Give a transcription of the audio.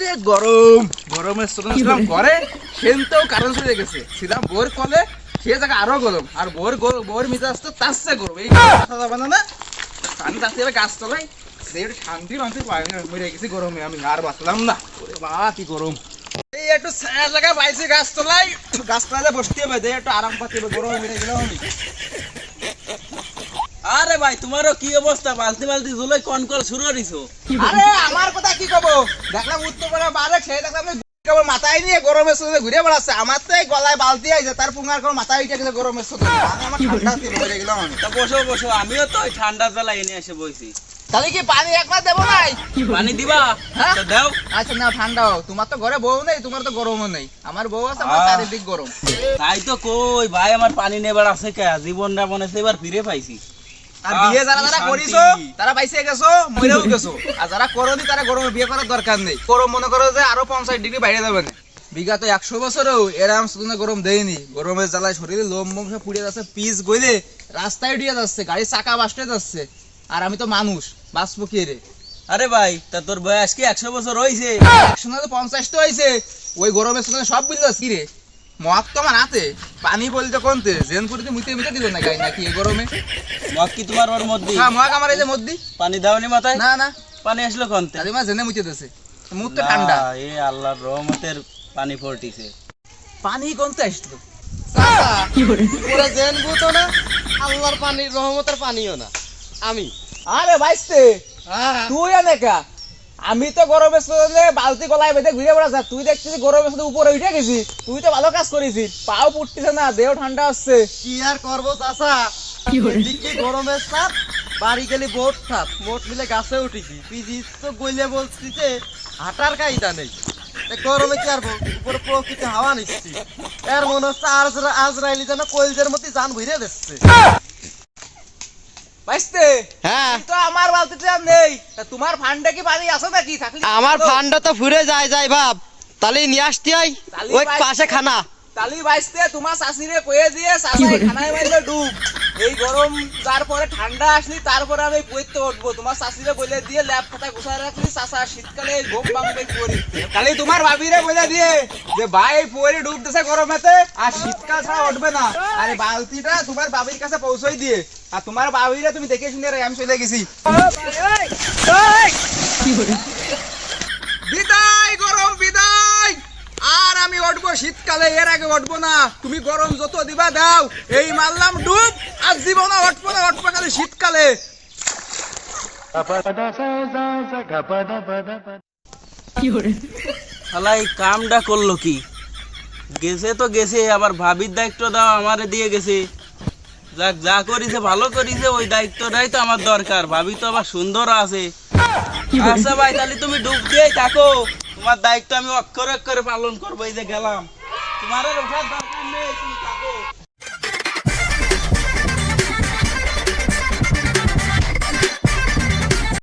রে গরম। গরমের স্রোত ছিলাম ঘরে সেনতেও কারণ চলে গেছে। ছিলাম বোর কলে সে জায়গা আরও গরম। আর বোর বোর মিজাজ তো তার চেয়ে গরম। এই কথা যাবে না। না আমি তার গাছ তলাই একটু শান্তি মানতে পারি না মরে গেছি গরমে। আমি আর বাঁচলাম না। ওরে কি গরম। এই একটু ছায়া জায়গা পাইছি গাছ তলায়। গাছ তলায় বসতে হবে যে একটু আরাম পাতি গরমে মেরে গেলাম আমি। আরে ভাই তোমারও কি অবস্থা? বালতি বালতি জুলাই কনকল শুরু করিছো। আরে আমার কথা কি কব? দেখলাম উত্তর পাড়া বারে খেয়ে দেখলাম কেবল মাথায় নিয়ে গরমের সাথে ঘুরে বেড়াচ্ছে। আমার তো গলায় বালতি আইছে তার পুঙ্গার কোন মাথায় উঠে গেছে গরমের সাথে আমার ঠান্ডা হয়ে গেলাম আমি। তা বসো বসো আমিও তো ওই ঠান্ডার বেলা এনে এসে বইছি। তাহলে কি পানি একবার দেবো নাই পানি দিবা? হ্যাঁ? তো দাও। আচ্ছা না ঠান্ডা হোক। তোমার তো ঘরে বউ নেই তোমার তো গরমও নেই। আমার বউ আছে আমার। চারিদিক গরম। তাই তো কই ভাই আমার পানি নেবার আছে কে? জীবন মনে এবার ফিরে পাইছি। আর বিয়ে যারা যারা করিছো তারা পাইছে গেছো মরেও গেছো। আর যারা করনি তারা গরমে বিয়ে করার দরকার নেই। গরম মনে করো যে আরও পঞ্চাশ ডিগ্রি বাইরে যাবে না? বিগত একশো বছরেও এরাম সুতনা গরম দেয়নি গরমের জ্বালায় শরীরে লোম মোম সব পুড়ে যাচ্ছে পিস গইলে রাস্তায় উঠিয়ে যাচ্ছে গাড়ির চাকা বাসতে যাচ্ছে। আর আমি তো মানুষ বাঁচবো কি রে আরে ভাই তা তোর বয়স কি একশো বছর হয়েছে একশো না তো পঞ্চাশ তো হয়েছে ওই গরমের সুতনা সব বুঝলো কি রে? মগ তো আমার হাতে পানি বলতে কোনতে? জেন পুরিতে মুইতে মিতে দিল না গাই নাকি এই গরমে? মগ কি তোমার ওর মধ্যে হ্যাঁ মগ আমার এই যে মধ্যে পানি দাওনি মাথায়? না না। পানি আসলো কনতে? দাদিমা জেনে মুতে দিছে। মুখ তো ঠান্ডা। এ আল্লাহর রহমতের পানি পড়তিছে। পানি কোনতে আসলো? পুরো জেন বুতো না? আল্লাহর পানি রহমতের পানিও না। আমি। আরে বাইসতে! তুই এনেকা আমি তো গরমের সাথে বালতি গলায় বেঁধে ঘুরে বেড়াচ্ছি তুই দেখছিস গরমের সাথে উপরে উঠে গেছিস তুই তো ভালো কাজ করেছিস পাও পুটতেছে না দেহ ঠান্ডা হচ্ছে। কি আর করব চাচা? এদিকে গরমের চাপ বাড়ি গেলে বোট থাপ মোট মিলে গাছে উঠেছি। পিজি তো গইলে বলছি যে হাঁটার কায়দা নেই। এ গরমে কি আর উপরে প্রকৃতি হাওয়া নিচ্ছি। এর মনে হচ্ছে আজ আজরাইলি যেন কলজের মধ্যে জান ভরে দিচ্ছে। বাইসতে। হ্যাঁ। তো আমার বালতিটা নেই। তোমার ফান্ডে কি পানি আছে নাকি? থাকলে আমার ফান্ডে তো ফুরে যায় যায় ভাব তাহলে নিয়ে আসতে আই ওই পাশে খানা। তালি বাইসতে তোমার শাশুড়ি কয়ে দিয়ে শাশুড়ি খানায় মাইলে ডুব। এই গরম তারপরে ঠান্ডা আসলি তারপরে আমি পড়তে উঠবো। তোমার শাশুড়ে বলে দিয়ে ল্যাব খাতা গুছায় রাখলি চাষা শীতকালে এই ঘুম বাংবে পরি খালি তোমার ভাবিরে বলে দিয়ে যে ভাই পরি ডুবতেছে গরমেতে আর শীতকাল ছাড়া উঠবে না। আরে বালতিটা তোমার বাবির কাছে পৌঁছই দিয়ে। আর তোমার বাবিরে তুমি দেখে শুনে রে, আমি চলে গেছি। বিদায় গরম বিদায়। আর আমি উঠবো শীতকালে এর আগে উঠবো না। তুমি গরম যত দিবা দাও। এই মারলাম ডুব আর জীবনে উঠবো না উঠবো খালি শীতকালে। কামটা করল কি? গেছে তো গেছে আবার ভাবির দায়িত্ব দাও আমারে দিয়ে গেছে। যাক যা করিছে ভালো করিছে ওই দায়িত্বটাই তো আমার দরকার। ভাবি তো আবার সুন্দর আছে। আচ্ছা ভাই তাহলে তুমি ডুব দিয়েই থাকো। তোমার দায়িত্ব আমি অক্ষরে অক্ষরে পালন করব এই যে গেলাম। তোমার আর ওঠার দরকার নেই